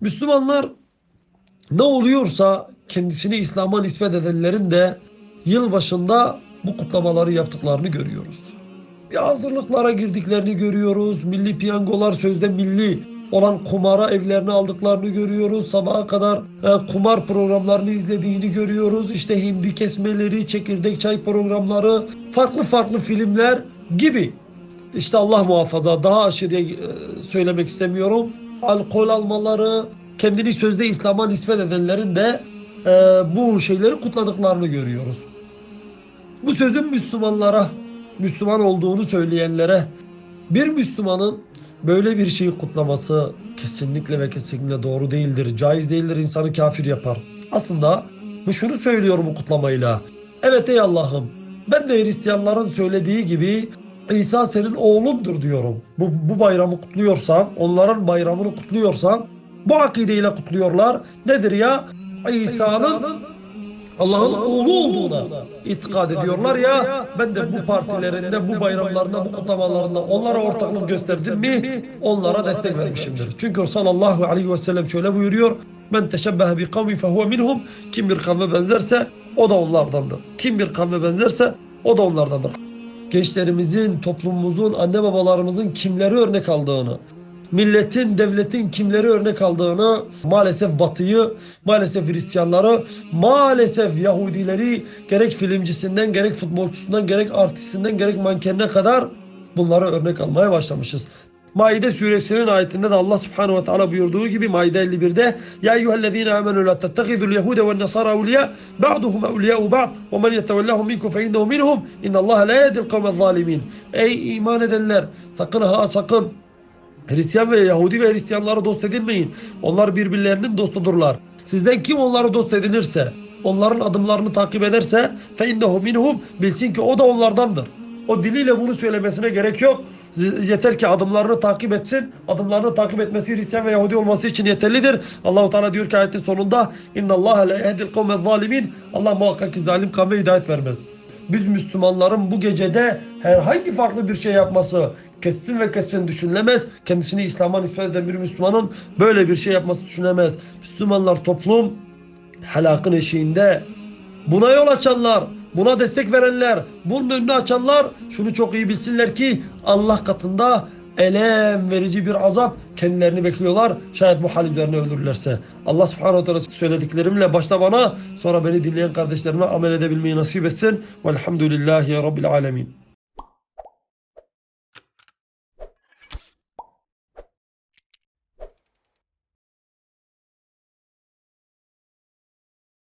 Müslümanlar ne oluyorsa kendisini İslam'a nispet edenlerin de yıl başında bu kutlamaları yaptıklarını görüyoruz. Bir hazırlıklara girdiklerini görüyoruz. Milli piyangolar sözde milli olan kumara evlerini aldıklarını görüyoruz. Sabaha kadar e, kumar programlarını izlediğini görüyoruz. İşte hindi kesmeleri, çekirdek çay programları, farklı farklı filmler gibi. İşte Allah muhafaza daha aşırıya e, söylemek istemiyorum. Alkol almaları, kendini sözde İslam'a nispet edenlerin de e, bu şeyleri kutladıklarını görüyoruz. Bu sözün Müslümanlara, Müslüman olduğunu söyleyenlere bir Müslümanın böyle bir şeyi kutlaması kesinlikle ve kesinlikle doğru değildir. Caiz değildir, insanı kafir yapar. Aslında bu şunu söylüyorum bu kutlamayla. Evet ey Allah'ım ben de Hristiyanların söylediği gibi İsa senin oğlundur diyorum. Bu, bu bayramı kutluyorsan, onların bayramını kutluyorsan bu akideyle kutluyorlar. Nedir ya? İsa'nın Allah'ın oğlu olduğuna itikad ediyorlar ya ben de bu partilerinde, bu bayramlarında, bu kutlamalarında onlara ortaklık gösterdim mi onlara destek vermişimdir. Çünkü sallallahu aleyhi ve sellem şöyle buyuruyor. Men teşebbehe bi kavmi fehuve minhum. Kim bir kavme benzerse o da onlardandır. Kim bir kavme benzerse o da onlardandır. Gençlerimizin, toplumumuzun, anne babalarımızın kimleri örnek aldığını, milletin, devletin kimleri örnek aldığını, maalesef Batı'yı, maalesef Hristiyanları, maalesef Yahudileri gerek filmcisinden, gerek futbolcusundan, gerek artistinden, gerek mankenine kadar bunları örnek almaya başlamışız. Maide suresinin ayetinde de Allah subhanahu ve teala buyurduğu gibi Maide 51'de Ya eyyühellezine amenü la tettehidul yehude ve nesara evliya ba'duhum evliyau ba'd ve men yetevellahum minkum fe innehu minhum innallaha la yedil kavmen zalimin Ey iman edenler sakın ha sakın Hristiyan ve Yahudi ve Hristiyanları dost edinmeyin. Onlar birbirlerinin dostudurlar. Sizden kim onları dost edinirse, onların adımlarını takip ederse fe innehu minhum bilsin ki o da onlardandır. O diliyle bunu söylemesine gerek yok. Yeter ki adımlarını takip etsin. Adımlarını takip etmesi Hristiyan ve Yahudi olması için yeterlidir. Allahu Teala diyor ki ayetin sonunda İnna Allah la yehdil kavmez zalimin. Allah muhakkak ki zalim kavme hidayet vermez. Biz Müslümanların bu gecede herhangi farklı bir şey yapması kesin ve kesin düşünülemez. Kendisini İslam'a nispet eden bir Müslümanın böyle bir şey yapması düşünülemez. Müslümanlar toplum helakın eşiğinde. Buna yol açanlar, buna destek verenler, bunun önünü açanlar şunu çok iyi bilsinler ki Allah katında elem verici bir azap kendilerini bekliyorlar. Şayet bu hal üzerine öldürürlerse. Allah subhanahu teala söylediklerimle başta bana sonra beni dinleyen kardeşlerime amel edebilmeyi nasip etsin. Velhamdülillahi Rabbil alemin.